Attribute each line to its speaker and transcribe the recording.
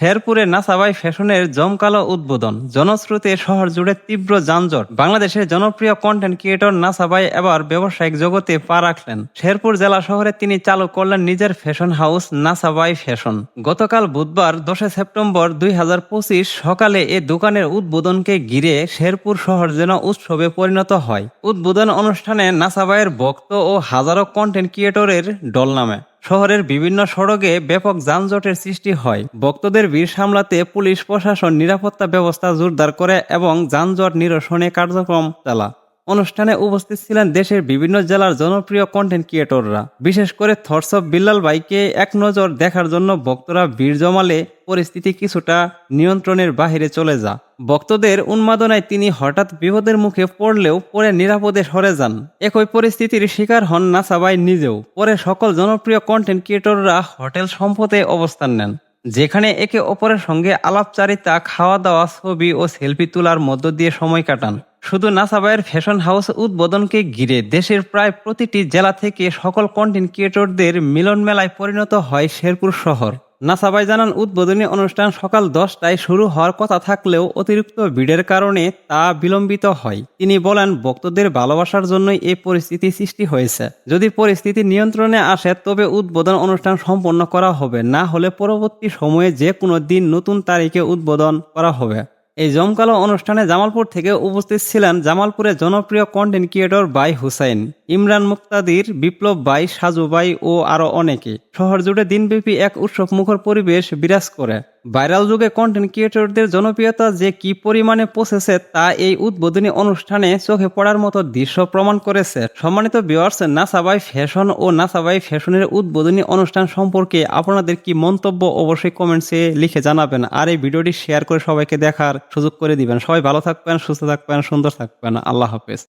Speaker 1: শেরপুরে নাসাবাই ফ্যাশনের জমকালো উদ্বোধন। জনশ্রুতি শহর জুড়ে তীব্র যানজট। বাংলাদেশের জনপ্রিয় কন্টেন্ট ক্রিয়েটর নাসাবাই এবার ব্যবসায়িক জগতে পা রাখলেন। শেরপুর জেলা শহরে তিনি চালু করলেন নিজের ফ্যাশন হাউস নাসাবাই ফ্যাশন গতকাল বুধবার দশে সেপ্টেম্বর দুই হাজার পঁচিশ সকালে এ দোকানের উদ্বোধনকে ঘিরে শেরপুর শহর যেন উৎসবে পরিণত হয়। উদ্বোধন অনুষ্ঠানে নাসাবাইয়ের ভক্ত ও হাজারো কন্টেন্ট ক্রিয়েটরের ডল নামে। শহরের বিভিন্ন সড়কে ব্যাপক যানজটের সৃষ্টি হয়। ভক্তদের ভিড় সামলাতে পুলিশ, প্রশাসন, নিরাপত্তা ব্যবস্থা জোরদার করে এবং যানজট নিরসনে কার্যক্রম চালা অনুষ্ঠানে উপস্থিত ছিলেন দেশের বিভিন্ন জেলার জনপ্রিয় কন্টেন্ট ক্রিয়েটররা বিশেষ করে থটস অফ বিল্লাল বাইকে এক নজর দেখার জন্য ভক্তরা ভিড় জমালে পরিস্থিতি কিছুটা নিয়ন্ত্রণের বাহিরে চলে যা ভক্তদের উন্মাদনায় তিনি হঠাৎ বিপদের মুখে পড়লেও পরে নিরাপদে সরে যান। একই পরিস্থিতির শিকার হন না সাবাই নিজেও। পরে সকল জনপ্রিয় কন্টেন্ট ক্রিয়েটররা হোটেল সম্পদে অবস্থান নেন, যেখানে একে অপরের সঙ্গে আলাপচারিতা খাওয়া দাওয়া ছবি ও সেলফি তোলার মধ্য দিয়ে সময় কাটান। শুধু নাসাবাইয়ের ফ্যাশন হাউস উদ্বোধনকে ঘিরে দেশের প্রায় প্রতিটি জেলা থেকে সকল কন্টেন্ট ক্রিয়েটরদের মিলন মেলায় পরিণত হয় শেরপুর শহর। নাসাবাই জানান, উদ্বোধনী অনুষ্ঠান সকাল দশটায় শুরু হওয়ার কথা থাকলেও অতিরিক্ত ভিড়ের কারণে তা বিলম্বিত হয়। তিনি বলেন, ভক্তদের ভালোবাসার জন্যই এই পরিস্থিতি সৃষ্টি হয়েছে। যদি পরিস্থিতি নিয়ন্ত্রণে আসে, তবে উদ্বোধন অনুষ্ঠান সম্পন্ন করা হবে। না হলে পরবর্তী সময়ে যে কোনো দিন নতুন তারিখে উদ্বোধন করা হবে। এই জমকালো অনুষ্ঠানে জামালপুর থেকে উপস্থিত ছিলেন জামালপুরের জনপ্রিয় কন্টেন্ট ক্রিয়েটর বাই হুসাইন, ইমরান মুক্তাদির, বিপ্লব বাই, সাজু বাই ও আরও অনেকে। শহর জুড়ে দিনব্যাপী এক উৎসব মুখর পরিবেশ বিরাজ করে। ভাইরাল যুগে কন্টেন্ট ক্রিয়েটরদের জনপ্রিয়তা যে কি পরিমাণে পৌঁছেছে তা এই উদ্বোধনী অনুষ্ঠানে চোখে পড়ার মতো দৃশ্য প্রমাণ করেছে। সম্মানিত বিয়ার্স নাসাবাই ফ্যাশন ও নাসাবাই ফ্যাশনের উদ্বোধনী অনুষ্ঠান সম্পর্কে আপনাদের কি মন্তব্য অবশ্যই কমেন্টসে লিখে জানাবেন। আর এই ভিডিওটি শেয়ার করে সবাইকে দেখার সুযোগ করে দিবেন। সবাই ভালো থাকবেন, সুস্থ থাকবেন, সুন্দর থাকবেন। আল্লাহ হাফেজ।